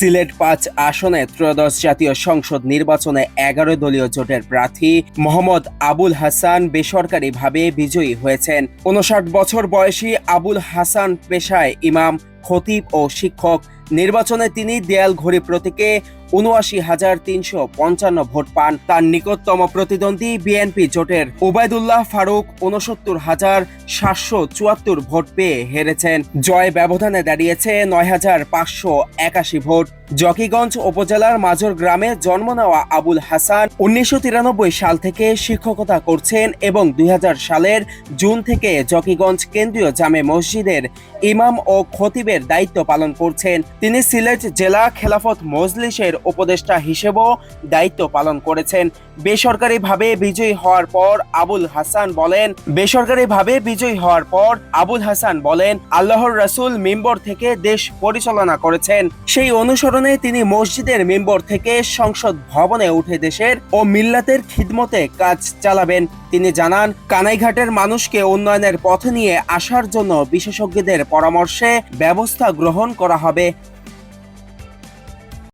সিলেট পাঁচ আসনে ত্রয়োদশ জাতীয় সংসদ নির্বাচনে এগারো দলীয় জোটের প্রার্থী মোহাম্মদ আবুল হাসান বেসরকারিভাবে বিজয়ী হয়েছেন। উনষাট বছর বয়সী আবুল হাসান পেশায় ইমাম, খতিব ও শিক্ষক। নির্বাচনে তিনি দেয়াল ঘড়ি প্রতীকে উনআশি হাজার তিনশো পঞ্চান্ন ভোট পান। তার নিকটতম প্রতিদ্বন্দ্বী বিএনপি জোটের ওবায়দুল্লাহ ফারুক উনসত্তর হাজার সাতশো চুয়াত্তর ভোট পেয়ে হেরেছেন। জয় ব্যবধানে দাঁড়িয়েছে নয় হাজার পাঁচশো একাশি ভোট। জকিগঞ্জ উপজেলার মাজর গ্রামে জন্ম নেওয়া আবুল হাসান উনিশশো তিরানব্বই সাল থেকে শিক্ষকতা করছেন এবং দুই হাজার সালের জুন থেকে জকিগঞ্জ কেন্দ্রীয় জামে মসজিদের ইমাম ও খতিবের দায়িত্ব পালন করছেন। তিনি সিলেট জেলা খেলাফত মজলিসের উপদেষ্টা হিসেবেও দায়িত্ব পালন করেছেন। বেসরকারিভাবে বিজয়ী হওয়ার পর আবুল হাসান বলেন, বেসরকারিভাবে বিজয়ী হওয়ার পর আবুল হাসান বলেন, আল্লাহর রাসূল মিম্বর থেকে দেশ পরিচালনা করেছেন। সেই অনুসরণে তিনি মসজিদের মেম্বর থেকে সংসদ ভবনে উঠে দেশের ও মিল্লাতের খিদমতে কাজ চালাবেন। তিনি জানান, কানাইঘাটের মানুষকে উন্নয়নের পথে নিয়ে আসার জন্য বিশেষজ্ঞদের পরামর্শে ব্যবস্থা গ্রহণ করা হবে।